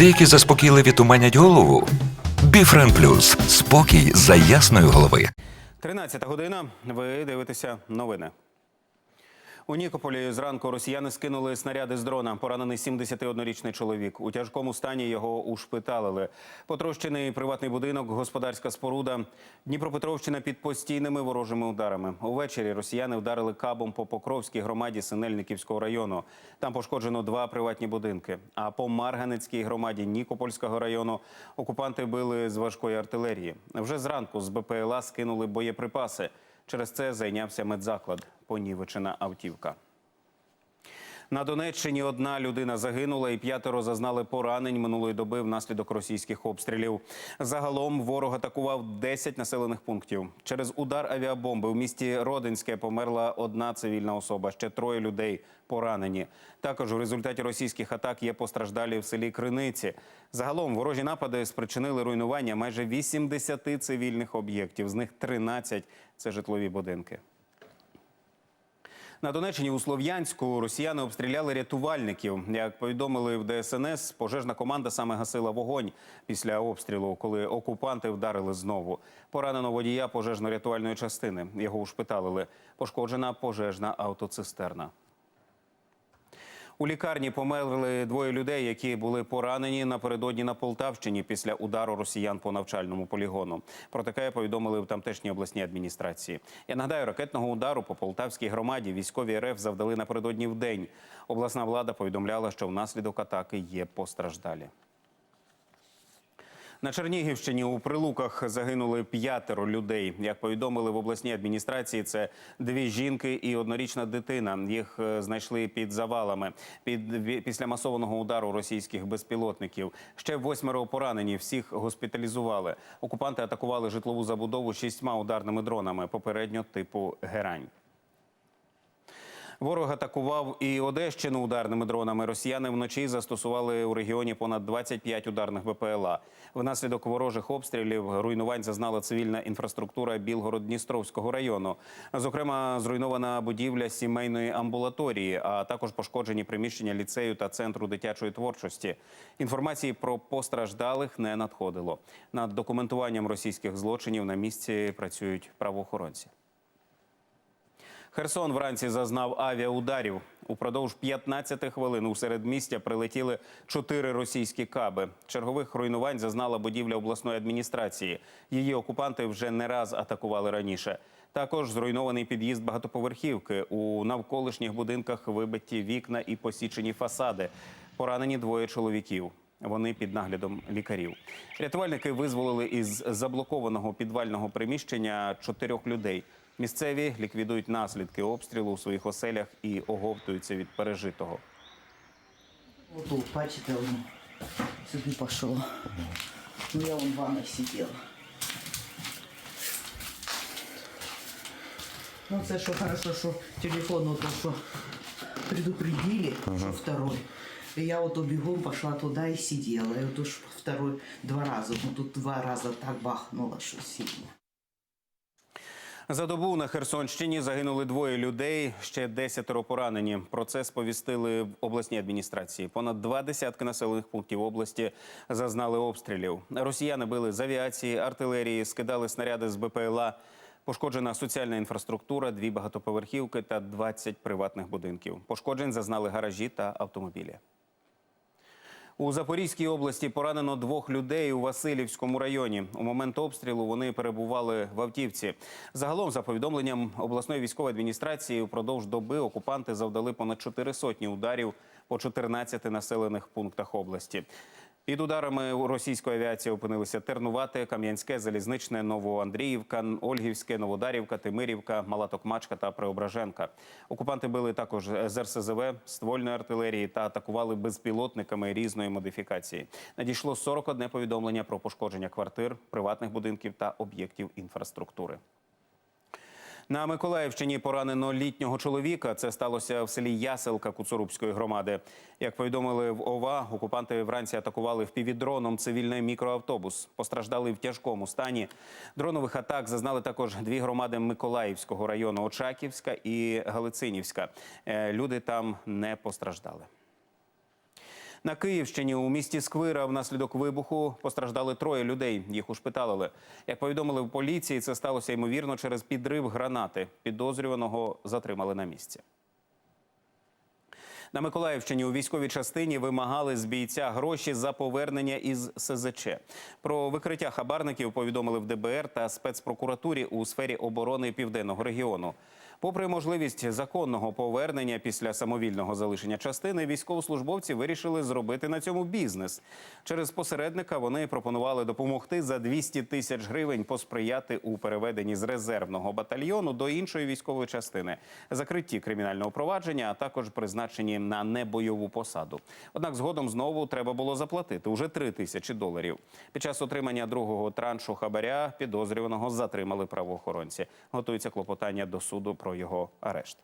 Деякі заспокійливі туманять голову. Біфрен Плюс спокій за ясної голови. 13 година. Ви дивитеся новини. У Нікополі зранку росіяни скинули снаряди з дрона. Поранений 71-річний чоловік. У тяжкому стані його ушпиталили. Потрощений приватний будинок, господарська споруда. Дніпропетровщина під постійними ворожими ударами. Увечері росіяни вдарили кабом по Покровській громаді Синельниківського району. Там пошкоджено два приватні будинки. А по Марганецькій громаді Нікопольського району окупанти били з важкої артилерії. Вже зранку з БПЛА скинули боєприпаси. Через це зайнявся медзаклад. Понівечена автівка. На Донеччині одна людина загинула і п'ятеро зазнали поранень минулої доби внаслідок російських обстрілів. Загалом ворог атакував 10 населених пунктів. Через удар авіабомби у місті Родинське померла одна цивільна особа. Ще троє людей поранені. Також у результаті російських атак є постраждалі в селі Криниці. Загалом ворожі напади спричинили руйнування майже 80 цивільних об'єктів. З них 13 – це житлові будинки. На Донеччині у Слов'янську росіяни обстріляли рятувальників. Як повідомили в ДСНС, пожежна команда саме гасила вогонь після обстрілу, коли окупанти вдарили знову. Поранено водія пожежно-рятувальної частини. Його ушпиталили. Пошкоджена пожежна автоцистерна. У лікарні померли двоє людей, які були поранені напередодні на Полтавщині після удару росіян по навчальному полігону. Про таке повідомили в тамтешній обласній адміністрації. Я нагадаю, ракетного удару по полтавській громаді військові РФ завдали напередодні в день. Обласна влада повідомляла, що внаслідок атаки є постраждалі. На Чернігівщині у Прилуках загинули п'ятеро людей. Як повідомили в обласній адміністрації, це дві жінки і однорічна дитина. Їх е, знайшли під завалами під після масованого удару російських безпілотників. Ще восьмеро поранені. Всіх госпіталізували. Окупанти атакували житлову забудову шістьма ударними дронами, попередньо типу Герань. Ворог атакував і Одещину ударними дронами. Росіяни вночі застосували у регіоні понад 25 ударних БПЛА. Внаслідок ворожих обстрілів руйнувань зазнала цивільна інфраструктура Білгород-Дністровського району. Зокрема, зруйнована будівля сімейної амбулаторії, а також пошкоджені приміщення ліцею та центру дитячої творчості. Інформації про постраждалих не надходило. Над документуванням російських злочинів на місці працюють правоохоронці. Херсон вранці зазнав авіаударів. Упродовж 15 хвилин у середмістя прилетіли чотири російські каби. Чергових руйнувань зазнала будівля обласної адміністрації. Її окупанти вже не раз атакували раніше. Також зруйнований під'їзд багатоповерхівки. У навколишніх будинках вибиті вікна і посічені фасади. Поранені двоє чоловіків. Вони під наглядом лікарів. Рятувальники визволили із заблокованого підвального приміщення чотирьох людей. Місцеві ліквідують наслідки обстрілу у своїх оселях і оговтуються від пережитого. Вот бачите, он сюда пошел. Ну, я вон в ванной сидела. Ну, це що хорошо, що телефон то, що предупредили, що второй. И я вот бегом пошла туда и сидела. И вот уж второй два раза. Ну, тут два раза так бахнуло, що сильно. За добу на Херсонщині загинули двоє людей, ще десятеро поранені. Про це сповістили в обласній адміністрації. Понад два десятки населених пунктів області зазнали обстрілів. Росіяни били з авіації, артилерії, скидали снаряди з БПЛА. Пошкоджена соціальна інфраструктура, дві багатоповерхівки та 20 приватних будинків. Пошкоджень зазнали гаражі та автомобілі. У Запорізькій області поранено двох людей у Васильівському районі. У момент обстрілу вони перебували в автівці. Загалом, за повідомленням обласної військової адміністрації, упродовж доби окупанти завдали понад чотири сотні ударів по 14 населених пунктах області. Під ударами російської авіації опинилися Тернувате, Кам'янське, Залізничне, Новоандріївка, Ольгівське, Новодарівка, Тимирівка, Мала Токмачка та Преображенка. Окупанти били також з РСЗВ, ствольної артилерії та атакували безпілотниками різної модифікації. Надійшло 41 повідомлення про пошкодження квартир, приватних будинків та об'єктів інфраструктури. На Миколаївщині поранено літнього чоловіка. Це сталося в селі Яселка Куцурубської громади. Як повідомили в ОВА, окупанти вранці атакували впівдроном цивільний мікроавтобус. Постраждали в тяжкому стані. Дронових атак зазнали також дві громади Миколаївського району Очаківська і Галицинівська. Е, Люди там не постраждали. На Київщині у місті Сквира внаслідок вибуху постраждали троє людей. Їх ушпиталили. Як повідомили в поліції, це сталося ймовірно через підрив гранати. Підозрюваного затримали на місці. На Миколаївщині у військовій частині вимагали з бійця гроші за повернення із СЗЧ. Про викриття хабарників повідомили в ДБР та спецпрокуратурі у сфері оборони південного регіону. Попри можливість законного повернення після самовільного залишення частини, військовослужбовці вирішили зробити на цьому бізнес. Через посередника вони пропонували допомогти за 200 тисяч гривень посприяти у переведенні з резервного батальйону до іншої військової частини, закритті кримінального провадження, а також призначенні на небойову посаду. Однак згодом знову треба було заплатити уже 3 тисячі доларів. Під час отримання другого траншу хабаря підозрюваного затримали правоохоронці. Готується клопотання до суду про його арешт.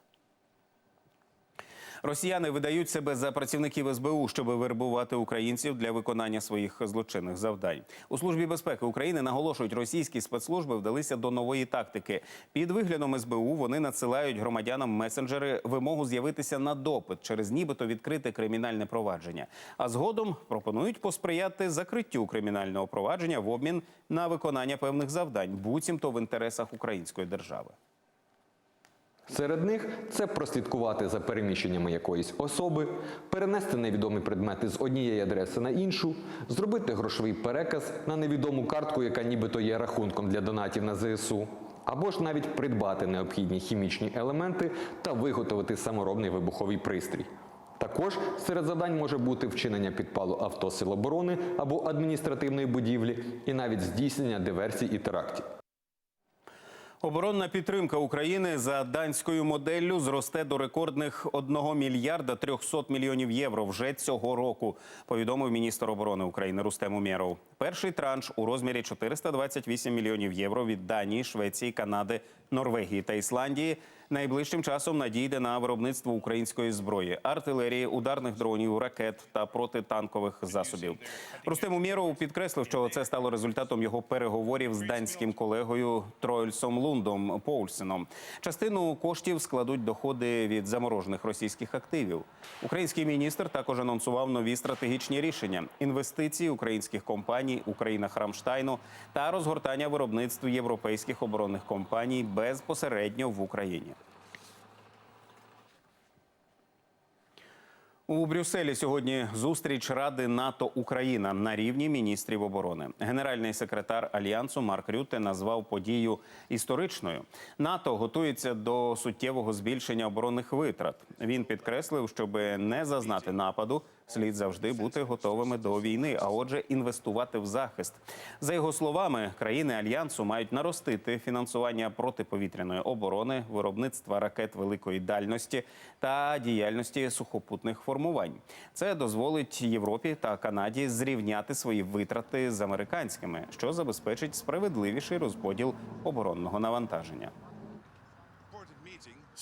Росіяни видають себе за працівників СБУ, щоб вербувати українців для виконання своїх злочинних завдань. У службі безпеки України наголошують, російські спецслужби вдалися до нової тактики. Під виглядом СБУ вони надсилають громадянам месенджери вимогу з'явитися на допит через нібито відкрите кримінальне провадження. А згодом пропонують посприяти закриттю кримінального провадження в обмін на виконання певних завдань, буцімто в інтересах української держави. Серед них це прослідкувати за переміщеннями якоїсь особи, перенести невідомі предмети з однієї адреси на іншу, зробити грошовий переказ на невідому картку, яка нібито є рахунком для донатів на ЗСУ, або ж навіть придбати необхідні хімічні елементи та виготовити саморобний вибуховий пристрій. Також серед завдань може бути вчинення підпалу авто Сил оборони або адміністративної будівлі, і навіть здійснення диверсій і терактів. Оборонна підтримка України за данською моделлю зросте до рекордних 1 мільярда 300 мільйонів євро вже цього року. Повідомив міністр оборони України Рустем Умєров. Перший транш у розмірі 428 мільйонів євро від Данії, Швеції, Канади, Норвегії та Ісландії найближчим часом надійде на виробництво української зброї, артилерії, ударних дронів, ракет та протитанкових засобів. Рустем Умєров підкреслив, що це стало результатом його переговорів з данським колегою Тройльсом Лундом Поульсеном. Частину коштів складуть доходи від заморожених російських активів. Український міністр також анонсував нові стратегічні рішення: інвестиції українських компаній у країнах Рамштайну та розгортання виробництв європейських оборонних компаній безпосередньо в Україні. У Брюсселі сьогодні зустріч Ради НАТО Україна на рівні міністрів оборони. Генеральний секретар альянсу Марк Рюте назвав подію історичною. НАТО готується до суттєвого збільшення оборонних витрат. Він підкреслив, щоб не зазнати нападу, слід завжди бути готовими до війни, а отже, інвестувати в захист. За його словами, країни альянсу мають наростити фінансування протиповітряної оборони, виробництва ракет великої дальності та діяльності сухопутних формувань. Це дозволить Європі та Канаді зрівняти свої витрати з американськими, що забезпечить справедливіший розподіл оборонного навантаження.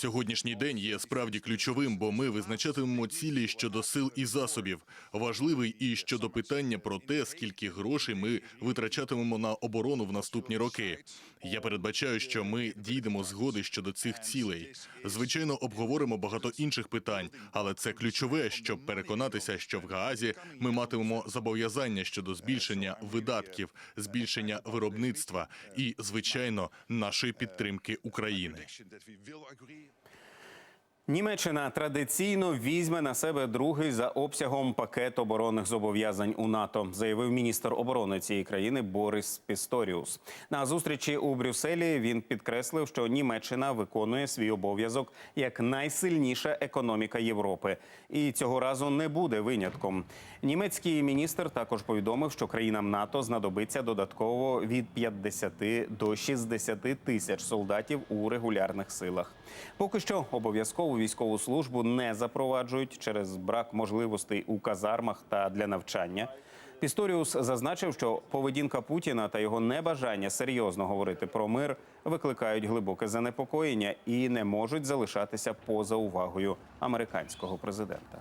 Сьогоднішній день є справді ключовим, бо ми визначатимемо цілі щодо сил і засобів. Важливий і щодо питання про те, скільки грошей ми витрачатимемо на оборону в наступні роки. Я передбачаю, що ми дійдемо згоди щодо цих цілей. Звичайно, обговоримо багато інших питань, але це ключове, щоб переконатися, що в Гаазі ми матимемо зобов'язання щодо збільшення видатків, збільшення виробництва і, звичайно, нашої підтримки України. Німеччина традиційно візьме на себе другий за обсягом пакет оборонних зобов'язань у НАТО, заявив міністр оборони цієї країни Борис Пісторіус. На зустрічі у Брюсселі він підкреслив, що Німеччина виконує свій обов'язок як найсильніша економіка Європи, і цього разу не буде винятком. Німецький міністр також повідомив, що країнам НАТО знадобиться додатково від 50 до 60 тисяч солдатів у регулярних силах. Поки що військову службу не запроваджують через брак можливостей у казармах та для навчання. Пісторіус зазначив, що поведінка Путіна та його небажання серйозно говорити про мир викликають глибоке занепокоєння і не можуть залишатися поза увагою американського президента.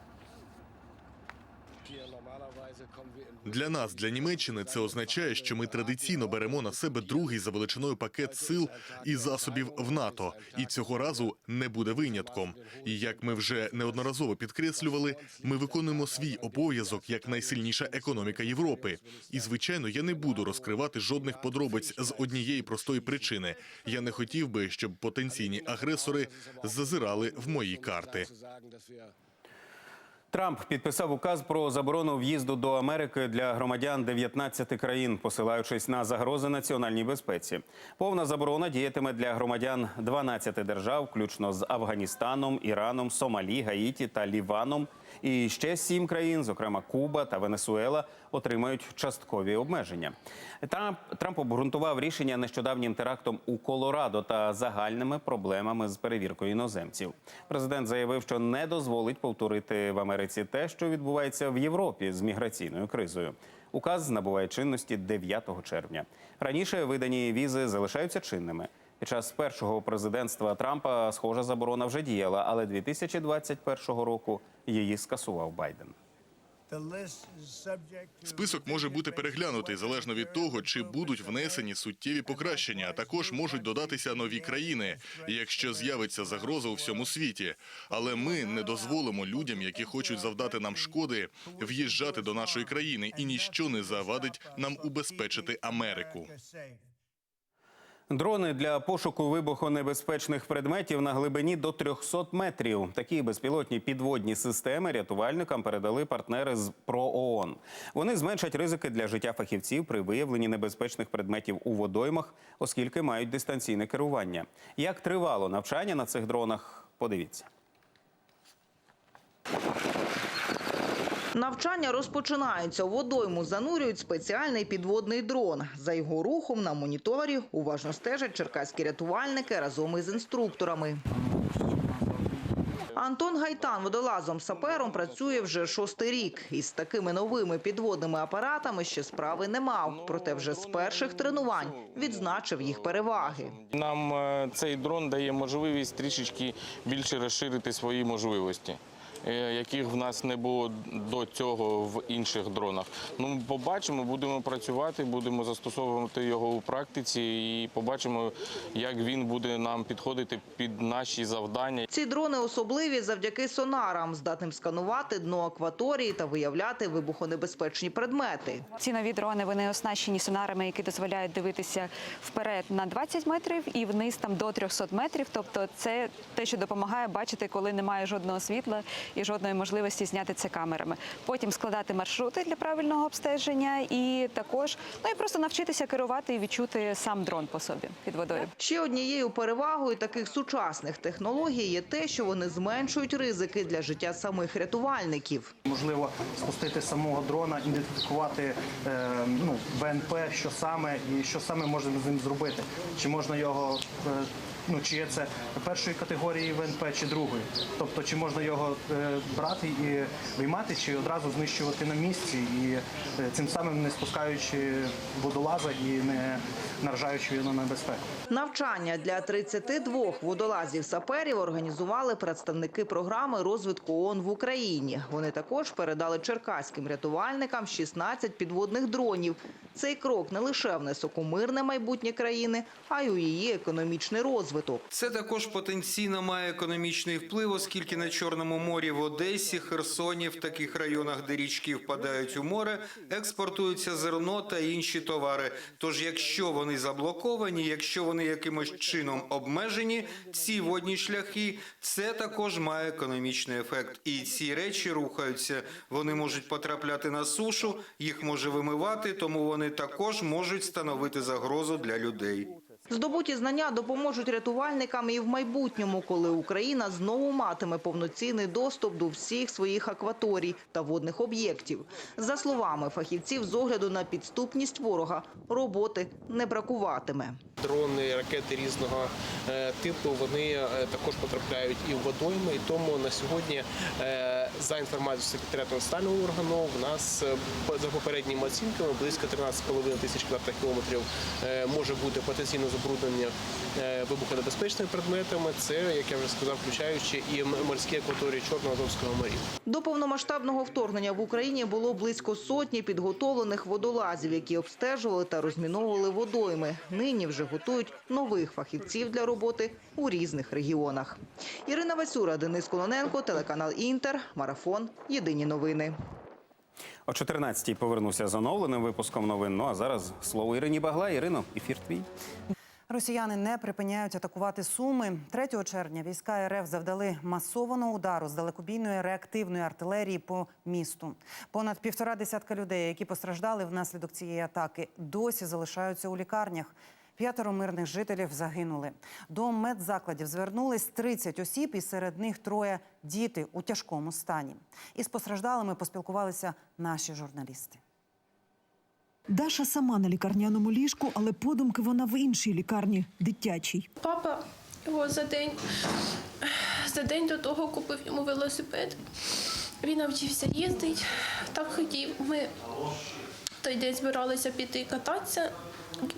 Для нас, для Німеччини, це означає, що ми традиційно беремо на себе другий за величиною пакет сил і засобів в НАТО, і цього разу не буде винятком. І як ми вже неодноразово підкреслювали, ми виконуємо свій обов'язок як найсильніша економіка Європи. І звичайно, я не буду розкривати жодних подробиць з однієї простої причини. Я не хотів би, щоб потенційні агресори зазирали в мої карти. Трамп підписав указ про заборону в'їзду до Америки для громадян 19 країн, посилаючись на загрози національній безпеці. Повна заборона діятиме для громадян 12 держав, включно з Афганістаном, Іраном, Сомалі, Гаїті та Ліваном. І ще сім країн, зокрема Куба та Венесуела, отримають часткові обмеження. Трамп, Трамп обґрунтував рішення нещодавнім терактом у Колорадо та загальними проблемами з перевіркою іноземців. Президент заявив, що не дозволить повторити в Америці те, що відбувається в Європі з міграційною кризою. Указ набуває чинності 9 червня. Раніше видані візи залишаються чинними. Під час першого президентства Трампа схожа заборона вже діяла, але 2021 року її скасував Байден. Список може бути переглянутий залежно від того, чи будуть внесені суттєві покращення. А також можуть додатися нові країни, якщо з'явиться загроза у всьому світі. Але ми не дозволимо людям, які хочуть завдати нам шкоди, в'їжджати до нашої країни, і ніщо не завадить нам убезпечити Америку. Дрони для пошуку вибухонебезпечних предметів на глибині до 300 метрів. Такі безпілотні підводні системи рятувальникам передали партнери з ПРООН. Вони зменшать ризики для життя фахівців при виявленні небезпечних предметів у водоймах, оскільки мають дистанційне керування. Як тривало навчання на цих дронах? Подивіться. Навчання розпочинаються. Водойму занурюють спеціальний підводний дрон. За його рухом на моніторі уважно стежать черкаські рятувальники разом із інструкторами. Антон Гайтан водолазом сапером працює вже шостий рік. Із такими новими підводними апаратами ще справи не мав. Проте вже з перших тренувань відзначив їх переваги. Нам е, цей дрон дає можливість трішечки більше розширити свої можливості, яких в нас не було до цього в інших дронах. Ну, побачимо, будемо працювати, будемо застосовувати його у практиці і побачимо, як він буде нам підходити під наші завдання. Ці дрони особливі завдяки сонарам, здатним сканувати дно акваторії та виявляти вибухонебезпечні предмети. Ці нові дрони вони оснащені сонарами, які дозволяють дивитися вперед на 20 метрів і вниз там до 300 метрів. Тобто, це те, що допомагає бачити, коли немає жодного світла і жодної можливості зняти це камерами. Потім складати маршрути для правильного обстеження, і також ну і просто навчитися керувати і відчути сам дрон по собі під водою. Ще однією перевагою таких сучасних технологій є те, що вони зменшують ризики для життя самих рятувальників. Можливо, спустити самого дрона, ідентифікувати е, ну, ВНП, що саме і що саме можна з ним зробити. Чи можна його, е, ну чи є це першої категорії ВНП чи другої. Тобто, чи можна його е, брати і виймати, чи одразу знищувати на місці, і е, цим самим не спускаючи водолаза і не наражаючи його на небезпеку. Навчання для 32 водолазів-саперів організували представники програми розвитку ООН в Україні. Вони також передали черкаським рятувальникам 16 підводних дронів. Цей крок не лише внесок у мирне майбутнє країни, а й у її економічний розвиток. Це також потенційно має економічний вплив, оскільки на Чорному морі в Одесі, Херсоні, в таких районах, де річки впадають у море, експортуються зерно та інші товари. Тож, якщо вони заблоковані, якщо вони якимось чином обмежені, ці водні шляхи, це також має економічний ефект. І ці речі рухаються. Вони можуть потрапляти на сушу, їх може вимивати, тому вони також можуть становити загрозу для людей. Здобуті знання допоможуть рятувальникам і в майбутньому, коли Україна знову матиме повноцінний доступ до всіх своїх акваторій та водних об'єктів. За словами фахівців, з огляду на підступність ворога роботи не бракуватиме. Дрони, ракети різного е, типу вони е, також потрапляють і в водойми. І тому на сьогодні е, за інформацією секретаріату національного органу, в нас е, за попередніми оцінками близько 13,5 тисяч квадратних кілометрів е, може бути потенційно забруднення е, вибухонебезпечними предметами. Це, як я вже сказав, включаючи і морські акваторії Чорного Азовського моря. До повномасштабного вторгнення в Україні було близько сотні підготовлених водолазів, які обстежували та розміновували водойми. Нині вже готують нових фахівців для роботи у різних регіонах. Ірина Васюра, Денис Колоненко, телеканал Інтер, Марафон. Єдині новини. О 14-й повернуся з оновленим випуском новин. Ну а зараз слово Ірині Багла. Ірино, ефір твій. Росіяни не припиняють атакувати Суми. 3 червня війська РФ завдали масованого удару з далекобійної реактивної артилерії по місту. Понад півтора десятка людей, які постраждали внаслідок цієї атаки, досі залишаються у лікарнях. П'ятеро мирних жителів загинули. До медзакладів звернулись 30 осіб, і серед них троє діти у тяжкому стані. Із постраждалими поспілкувалися наші журналісти. Даша сама на лікарняному ліжку, але подумки вона в іншій лікарні дитячій. Папа його за день, за день до того купив йому велосипед. Він навчився їздити, так хотів. Ми той день збиралися піти кататися,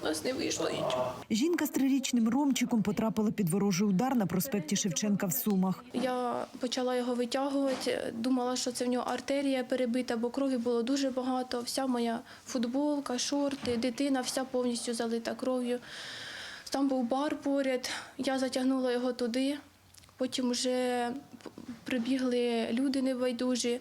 у нас не вийшло нічого. Жінка з трирічним Ромчиком потрапила під ворожий удар на проспекті Шевченка в Сумах. Я почала його витягувати, думала, що це в нього артерія перебита, бо крові було дуже багато. Вся моя футболка, шорти, дитина вся повністю залита кров'ю. Там був бар поряд, я затягнула його туди. Потім вже прибігли люди небайдужі,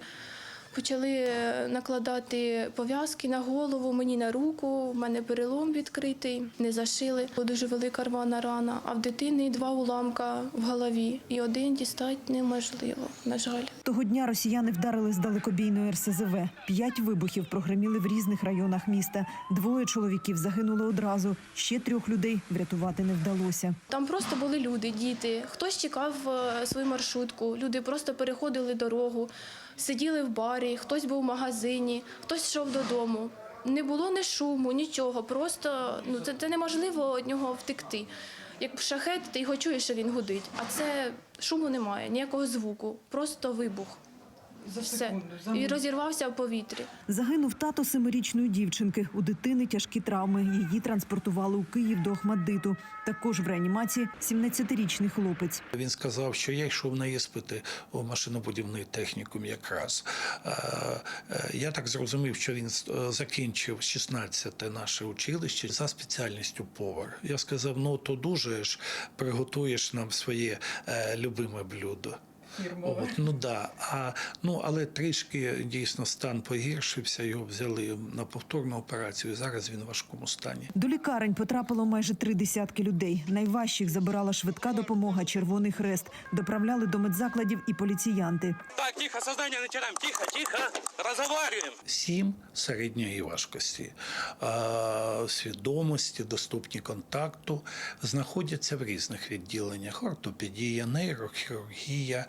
почали е, накладати пов'язки на голову, мені на руку, в мене перелом відкритий, не зашили. Була дуже велика рвана рана, а в дитини два уламка в голові. І один дістати неможливо, на жаль. Того дня росіяни вдарили з далекобійної РСЗВ. П'ять вибухів прогреміли в різних районах міста. Двоє чоловіків загинули одразу. Ще трьох людей врятувати не вдалося. Там просто були люди, діти. Хтось чекав е, свою маршрутку, люди просто переходили дорогу, сиділи в барі, хтось був в магазині, хтось йшов додому. Не було ні шуму, нічого. Просто ну це, це неможливо від нього втекти. Як шахет, ти його чуєш, що він гудить, а це шуму немає, ніякого звуку, просто вибух. Все. І розірвався в повітрі. Загинув тато семирічної дівчинки. У дитини тяжкі травми. Її транспортували у Київ до Охмаддиту. Також в реанімації 17-річний хлопець. Він сказав, що я йшов на іспити у машинобудівний технікум якраз. Е, е, Я так зрозумів, що він е, закінчив 16-те наше училище за спеціальністю повар. Я сказав: ну то дуже ж приготуєш нам своє любиме блюдо. От, ну да. А, ну, але трішки дійсно стан погіршився, його взяли на повторну операцію. Зараз він в важкому стані. До лікарень потрапило майже три десятки людей. Найважчих забирала швидка допомога, Червоний Хрест. Доправляли до медзакладів і поліціянти. Так, тихо, сознание начинаем. Тихо, тихо. Разговариваем. Сім середньої важкості а, свідомості, доступні контакту, знаходяться в різних відділеннях: ортопедія, нейрохірургія,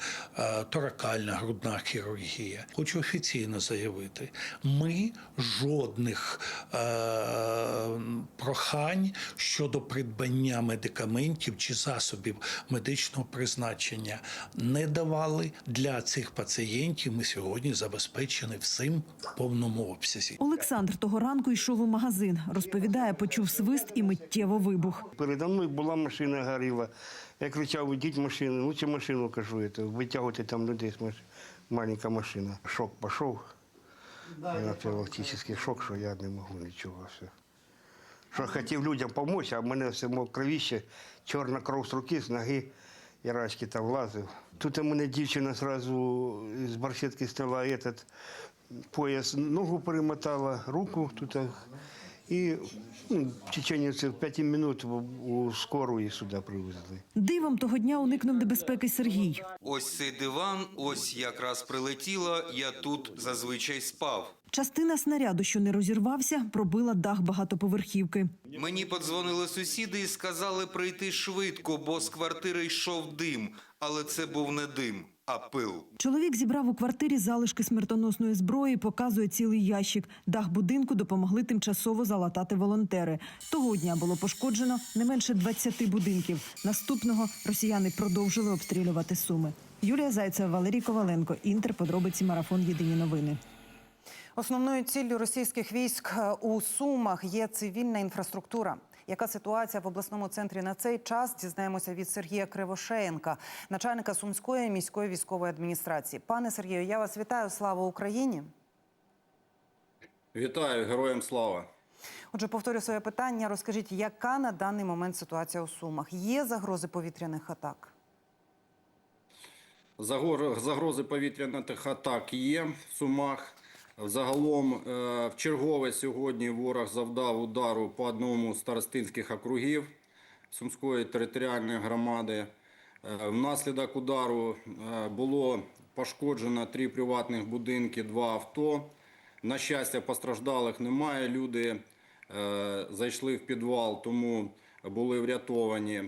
торакальна грудна хірургія. Хочу офіційно заявити: ми жодних е, прохань щодо придбання медикаментів чи засобів медичного призначення не давали для цих пацієнтів. Ми сьогодні забезпечені всім в повному обсязі. Олександр того ранку йшов у магазин. Розповідає, почув свист і миттєво вибух. Передо мною була машина горіла. Я кричав, ідіть машину, лучше машину кажу, це, витягуйте там людей з маш... маленька машина. Шок пішов. Анафілактичний шок, що я не можу нічого. Все. Що хотів людям допомогти, а в мене все мов кровіще, чорна кров з руки, з ноги. Я рачки там влазив. Тут у мене дівчина одразу з барсетки стала этот пояс, ногу перемотала, руку тут. І ну, в течение цих п'яти минут у скору і сюди привезли. Дивом того дня уникнув небезпеки Сергій. Ось цей диван, ось якраз прилетіло, я тут зазвичай спав. Частина снаряду, що не розірвався, пробила дах багатоповерхівки. Мені подзвонили сусіди і сказали прийти швидко, бо з квартири йшов дим. Але це був не дим, а пил. Чоловік зібрав у квартирі залишки смертоносної зброї, показує цілий ящик. Дах будинку допомогли тимчасово залатати волонтери. Того дня було пошкоджено не менше 20 будинків. Наступного росіяни продовжили обстрілювати суми. Юлія Зайцева, Валерій Коваленко. Інтер. Подробиці марафон. Єдині новини. Основною ціллю російських військ е, у Сумах є цивільна інфраструктура. Яка ситуація в обласному центрі на цей час? Дізнаємося від Сергія Кривошеєнка, начальника Сумської міської військової адміністрації. Пане Сергію, я вас вітаю. Слава Україні! Вітаю, героям слава. Отже, повторю своє питання. Розкажіть, яка на даний момент ситуація у Сумах? Є загрози повітряних атак? Загрози повітряних атак є в Сумах. Загалом е, в чергове сьогодні ворог завдав удару по одному з старостинських округів Сумської територіальної громади. Е, Внаслідок удару е, було пошкоджено три приватних будинки, два авто. На щастя, постраждалих немає. Люди зайшли в підвал, тому були врятовані.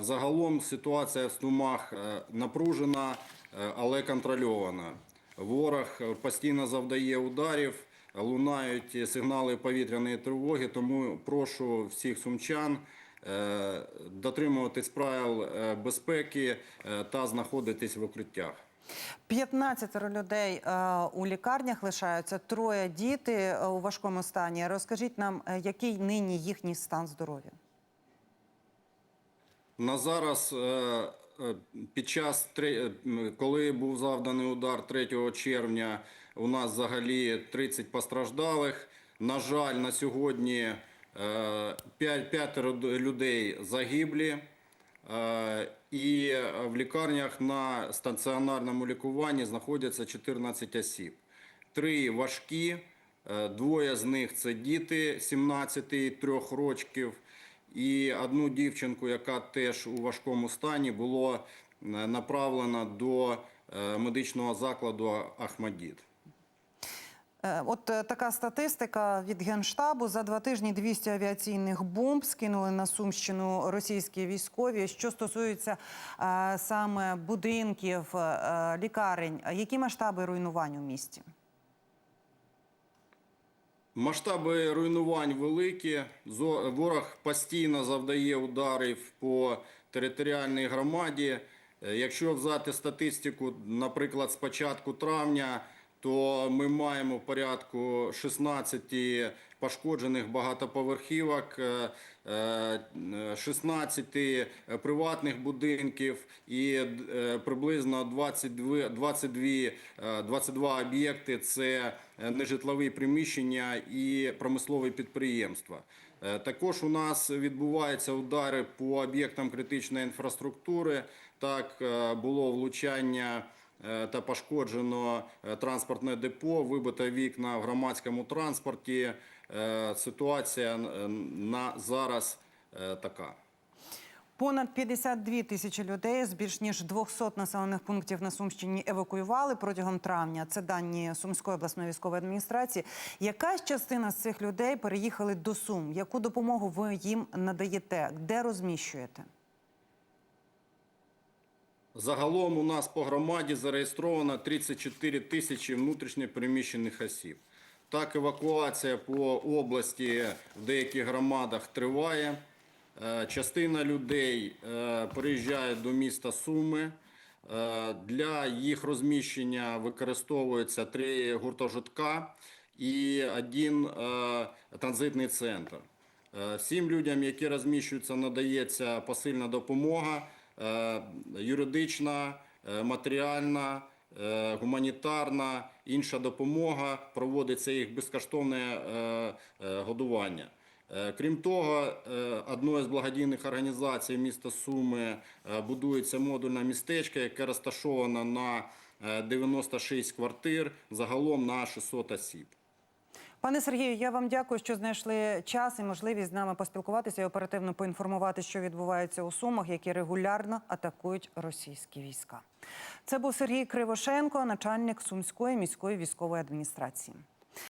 Взагалом ситуація в Сумах напружена, але контрольована. Ворог постійно завдає ударів, лунають сигнали повітряної тривоги, тому прошу всіх сумчан е, дотримуватись правил е, безпеки е, та знаходитись в укриттях. 15 людей у лікарнях лишаються, троє діти у важкому стані. Розкажіть нам, який нині їхній стан здоров'я? На зараз, під час, е, коли був завданий удар 3 червня, у нас взагалі 30 постраждалих. На жаль, на сьогодні п'ятеро людей загиблі. Е, І в лікарнях на стаціонарному лікуванні знаходяться 14 осіб. Три важкі, е, двоє з них це діти 17 і 3 років. І одну дівчинку, яка теж у важкому стані, було е, направлено до е, медичного закладу Ахмадіт. Е, От така статистика від Генштабу. За два тижні 200 авіаційних бомб скинули на Сумщину російські військові. Що стосується саме будинків, лікарень, які масштаби руйнувань у місті? Масштаби руйнувань великі. Ворог постійно завдає ударів по територіальній громаді. Е, Якщо взяти статистику, наприклад, з початку травня, то ми маємо порядку 16 пошкоджених багатоповерхівок, е, е, 16 приватних будинків і е, приблизно 22, 22, е, 22 об'єкти це е, нежитлові приміщення і промислові підприємства. Е, Також у нас відбуваються удари по об'єктам критичної інфраструктури. Так е, було влучання е, та пошкоджено е, транспортне депо, вибито вікна в громадському транспорті. Е, Ситуація е, на зараз е, така. Понад 52 тисячі людей з більш ніж 200 населених пунктів на Сумщині евакуювали протягом травня. Це дані Сумської обласної військової адміністрації. Якась частина з цих людей переїхали до Сум. Яку допомогу ви їм надаєте? Де розміщуєте? Загалом у нас по громаді зареєстровано 34 тисячі внутрішньопереміщених осіб. Так, евакуація по області в деяких громадах триває. Е, Частина людей е, переїжджає до міста Суми. Е, Для їх розміщення використовується три гуртожитка і один транзитний центр. Всім людям, які розміщуються, надається посильна допомога, юридична, е, матеріальна, е, гуманітарна, інша допомога. Проводиться їх безкоштовне е, е, годування. Е, Крім того, е, одною з благодійних організацій міста Суми е, будується модульне містечко, яке розташоване на е, 96 квартир, загалом на 600 осіб. Пане Сергію, я вам дякую, що знайшли час і можливість з нами поспілкуватися і оперативно поінформувати, що відбувається у Сумах, які регулярно атакують російські війська. Це був Сергій Кривошенко, начальник Сумської міської військової адміністрації.